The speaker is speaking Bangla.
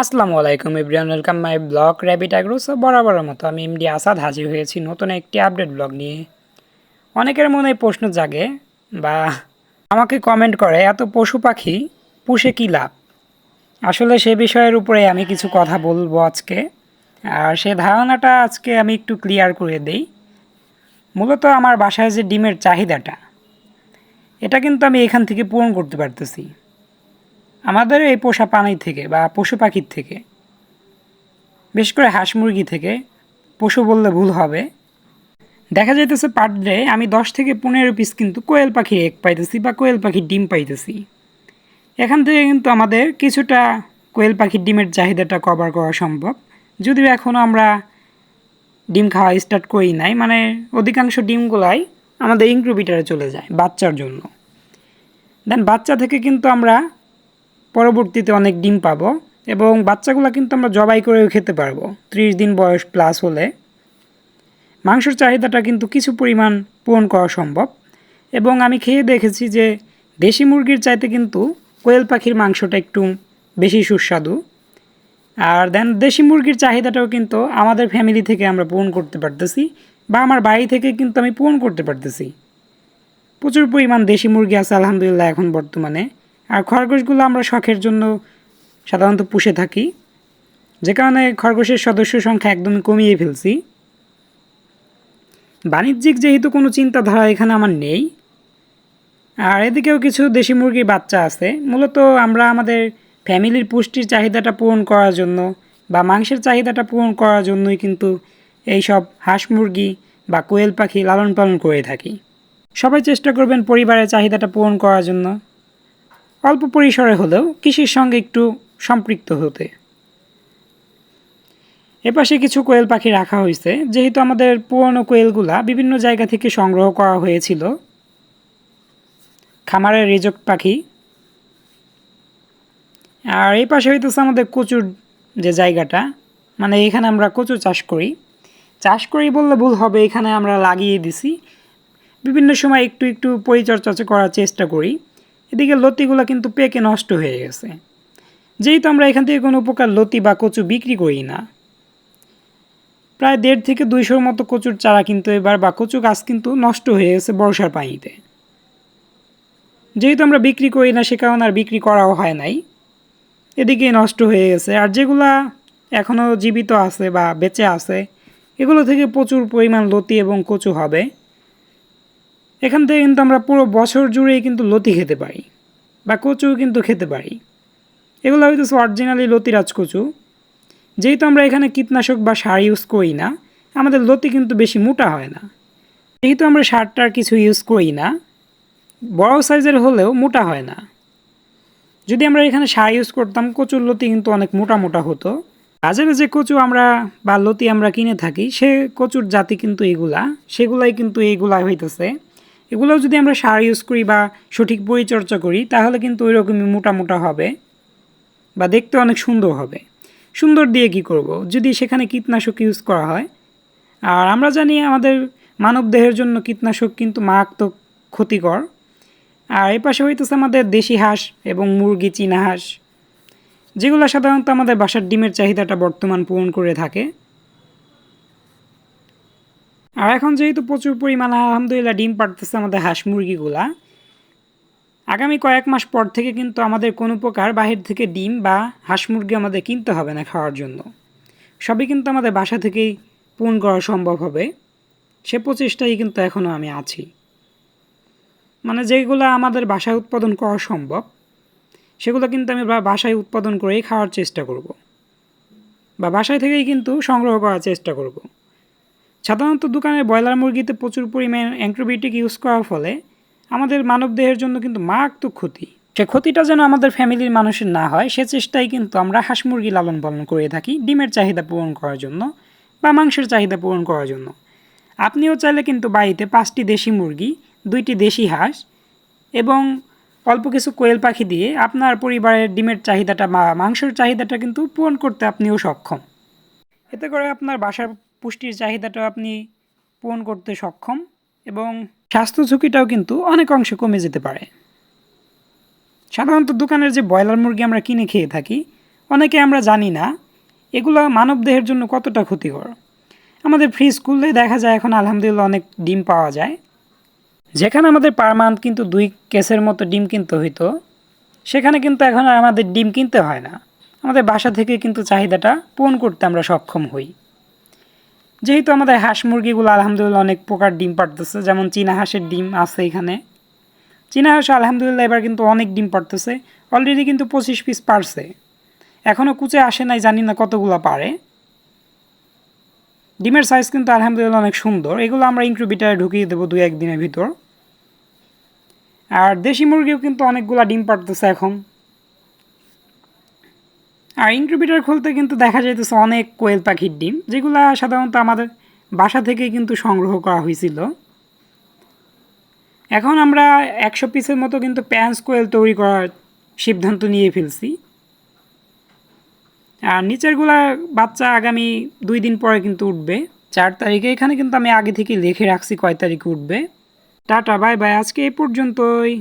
আসসালামু আলাইকুম ইব্রিয়ান welcome my blog rabbit agros বরাবরের মতো আমি এমডি আসাদ হাজির হয়েছি নতুন একটি আপডেট ব্লগ নিয়ে। অনেকের মনে প্রশ্ন জাগে, বা আমাকে কমেন্ট করে, এত পশু পাখি, পুষে কী লাভ? আসলে সে বিষয়ের উপরে আমি কিছু কথা বলব আজকে। আর সে ধারণাটা আজকে আমি একটু ক্লিয়ার করে দেই। মূলত আমার বাসায় যে ডিমের চাহিদাটা, এটা কিন্তু আমি এখান থেকে পূরণ করতে পারতেছি। আমাদের এই পোষা প্রাণী থেকে বা পশু পাখির থেকে বেশ করে হাঁস মুরগি থেকে পশু বললে ভুল হবে। দেখা যাইতেছে পার ডে আমি দশ থেকে পনেরো পিস কিন্তু কোয়েল পাখির এগ পাইতেছি বা কোয়েল পাখির ডিম পাইতেছি। এখান থেকে কিন্তু আমাদের কিছুটা কোয়েল পাখির ডিমের চাহিদাটা কভার করা সম্ভব। যদিও এখনও আমরা ডিম খাওয়া স্টার্ট করি নাই মানে অধিকাংশ ডিমগুলাই আমাদের ইনক্রুবিটারে চলে যায় বাচ্চার জন্য। দেন বাচ্চা থেকে কিন্তু আমরা পরবর্তীতে অনেক ডিম পাবো এবং বাচ্চাগুলো কিন্তু আমরা জবাই করেও খেতে পারব। ত্রিশ দিন বয়স প্লাস হলে। মাংসের চাহিদাটা কিন্তু কিছু পরিমাণ পূরণ করা সম্ভব। এবং আমি খেয়ে দেখেছি যে দেশি মুরগির চাইতে কিন্তু কোয়েল পাখির মাংসটা একটু বেশি সুস্বাদু। আর দেন দেশি মুরগির চাহিদাটাও কিন্তু আমাদের ফ্যামিলি থেকে আমরা পূরণ করতে পারতেছি বা আমার বাড়ি থেকে কিন্তু আমি পূরণ করতে পারতেছি। প্রচুর পরিমাণ দেশি মুরগি আছে, আলহামদুলিল্লাহ, এখন বর্তমানে। আর খরগোশগুলো আমরা শখের জন্য সাধারণত পুষে থাকি। যে কারণে খরগোশের সদস্য সংখ্যা একদমই কমিয়ে ফেলছি। বাণিজ্যিক যেহেতু কোনো চিন্তাধারা এখানে আমার নেই। আর এদিকেও কিছু দেশি মুরগির বাচ্চা আছে। মূলত আমরা আমাদের ফ্যামিলির পুষ্টির চাহিদাটা পূরণ করার জন্য বা মাংসের চাহিদাটা পূরণ করার জন্যই কিন্তু এই সব হাঁস মুরগি বা কোয়েল পাখি লালন পালন করে থাকি। সবাই চেষ্টা করবেন পরিবারের চাহিদাটা পূরণ করার জন্য। অল্প পরিসরে হলেও কৃষির সঙ্গে একটু সম্পৃক্ত হতে। এপাশে কিছু কোয়েল পাখি রাখা হয়েছে, যেহেতু আমাদের পুরনো কোয়েলগুলা বিভিন্ন জায়গা থেকে সংগ্রহ করা হয়েছিল। খামারের রিজক পাখি। আর এই পাশে হইতেছে আমাদের কচুর যে জায়গাটা মানে এখানে আমরা কচু চাষ করি। চাষ করি বললে ভুল হবে, এখানে আমরা লাগিয়ে দিছি। বিভিন্ন সময় একটু একটু পরিচর্যা করার চেষ্টা করি। এদিকে লতিগুলো কিন্তু পেকে নষ্ট হয়ে গেছে। যেহেতু আমরা এখান থেকে কোনো প্রকার লতি বা কচু বিক্রি করি না। প্রায় দেড় থেকে দুইশোর মতো কচুর চারা কিন্তু এবার বা কচু গাছ কিন্তু নষ্ট হয়ে গেছে বর্ষার পানিতে। যেহেতু আমরা বিক্রি করি না, সে কারণে আর বিক্রি করাও হয় নাই। এদিকে নষ্ট হয়ে গেছে। আর যেগুলা এখনও জীবিত আছে বা বেঁচে আছে, এগুলো থেকে প্রচুর পরিমাণ লতি এবং কচু হবে। এখান থেকে কিন্তু আমরা পুরো বছর জুড়েই কিন্তু লতি খেতে পারি বা কচু কিন্তু খেতে পারি। এগুলো হয়তো অরিজিনালি লতিরাজ কচু যেহেতু আমরা এখানে কীটনাশক বা সার ইউজ করি না, আমাদের লতি কিন্তু বেশি মোটা হয় না। যেহেতু আমরা সারটার কিছু ইউজ করি না, বড় সাইজের হলেও মোটা হয় না। যদি আমরা এখানে সার ইউজ করতাম, কচুর লতি কিন্তু অনেক মোটা মোটা হতো। বাজারে যে কচু আমরা বা লতি আমরা কিনে থাকি, সে কচুর জাতি কিন্তু এগুলা, সেগুলাই কিন্তু এইগুলা হইতেছে। এগুলোও যদি আমরা সার ইউজ করি বা সঠিক পরিচর্যা করি, তাহলে কিন্তু ওই রকমই মোটা মোটা হবে বা দেখতে অনেক সুন্দর হবে। সুন্দর দিয়ে কি করব? যদি সেখানে কীটনাশক ইউজ করা হয়। আর আমরা জানি আমাদের মানব দেহের জন্য কীটনাশক কিন্তু মারাত্মক ক্ষতিকর। আর এ পাশে হইতেছে আমাদের দেশি হাঁস এবং মুরগি, চীনা হাঁস। যেগুলো সাধারণত আমাদের বাসার ডিমের চাহিদাটা বর্তমান পূরণ করে থাকে। আর এখন যেহেতু প্রচুর পরিমাণে, আলহামদুলিল্লাহ, ডিম পাড়তেছে আমাদের হাঁস মুরগিগুলা, আগামী কয়েক মাস পর থেকে কিন্তু আমাদের কোনো প্রকার বাহির থেকে ডিম বা হাঁস মুরগি আমাদের কিনতে হবে না খাওয়ার জন্য। সবই কিন্তু আমাদের বাসা থেকেই পূরণ করা সম্ভব হবে। সে প্রচেষ্টাই কিন্তু এখনও আমি আছি। মানে যেগুলো আমাদের বাসায় উৎপাদন করা সম্ভব, সেগুলো কিন্তু আমি বাসায় উৎপাদন করেই খাওয়ার চেষ্টা করব। বা বাসায় থেকেই কিন্তু সংগ্রহ করার চেষ্টা করব। সাধারণত দোকানের ব্রয়লার মুরগিতে প্রচুর পরিমাণ অ্যান্টিবায়োটিক ইউজ করার ফলে আমাদের মানব দেহের জন্য কিন্তু মারাত্মক ক্ষতি। সে ক্ষতিটা যেন আমাদের ফ্যামিলির মানুষের না হয়, সে চেষ্টাই কিন্তু আমরা হাঁস মুরগি লালন পালন করে থাকি ডিমের চাহিদা পূরণ করার জন্য বা মাংসের চাহিদা পূরণ করার জন্য। আপনিও চাইলে কিন্তু বাড়িতে পাঁচটি দেশি মুরগি, দুইটি দেশি হাঁস এবং অল্প কিছু কোয়েল পাখি দিয়ে আপনার পরিবারের ডিমের চাহিদাটা বা মাংসের চাহিদাটা কিন্তু পূরণ করতে আপনিও সক্ষম। এতে করে আপনার বাসার পুষ্টির চাহিদাটা আপনি পূরণ করতে সক্ষম এবং স্বাস্থ্য ঝুঁকিটাও কিন্তু অনেক অংশে কমে যেতে পারে। সাধারণত দোকানের যে ব্রয়লার মুরগি আমরা কিনে খেয়ে থাকি, অনেকে আমরা জানি না এগুলো মানবদেহের জন্য কতটা ক্ষতিকর। আমাদের ফ্রি স্কুলে দেখা যায় এখন আলহামদুলিল্লাহ অনেক ডিম পাওয়া যায়। যেখানে আমাদের পার মান্থ কিন্তু দুই কেসের মতো ডিম কিনতে হইতো, সেখানে কিন্তু এখন আর আমাদের ডিম কিনতে হয় না। আমাদের বাসা থেকে কিন্তু চাহিদাটা পূরণ করতে আমরা সক্ষম হই। যেহেতু আমাদের হাঁস মুরগিগুলো আলহামদুলিল্লাহ অনেক প্রকার ডিম পাড়তেছে, যেমন চীনা হাঁসের ডিম আছে এখানে। চীনা হাঁস আলহামদুলিল্লাহ এবার কিন্তু অনেক ডিম পারতেছে অলরেডি কিন্তু পঁচিশ পিস পারছে এখনও কুচে আসে নাই, জানি না কতগুলো পারে ডিমের সাইজ কিন্তু আলহামদুলিল্লাহ অনেক সুন্দর, এগুলো আমরা ইনক্রুবিটারে ঢুকিয়ে দেবো দু একদিনের ভিতর। আর দেশি মুরগিও কিন্তু অনেকগুলো ডিম পারতেছে এখন। আর ইনক্রুবিটার খুলতে কিন্তু দেখা যাইতেছে অনেক কোয়েল পাখির ডিম, যেগুলো সাধারণত আমাদের বাসা থেকে কিন্তু সংগ্রহ করা হয়েছিল এখন আমরা একশো পিসের মতো কিন্তু প্যান্স কোয়েল তৈরি করার সিদ্ধান্ত নিয়ে ফেলছি। আর নিচেরগুলা বাচ্চা আগামী দুই দিন পরে কিন্তু উঠবে। চার তারিখে এখানে কিন্তু আমি আগে থেকে লিখে রাখছি কয় তারিখে উঠবে। টাটা, বাই বাই, আজকে এই পর্যন্তই।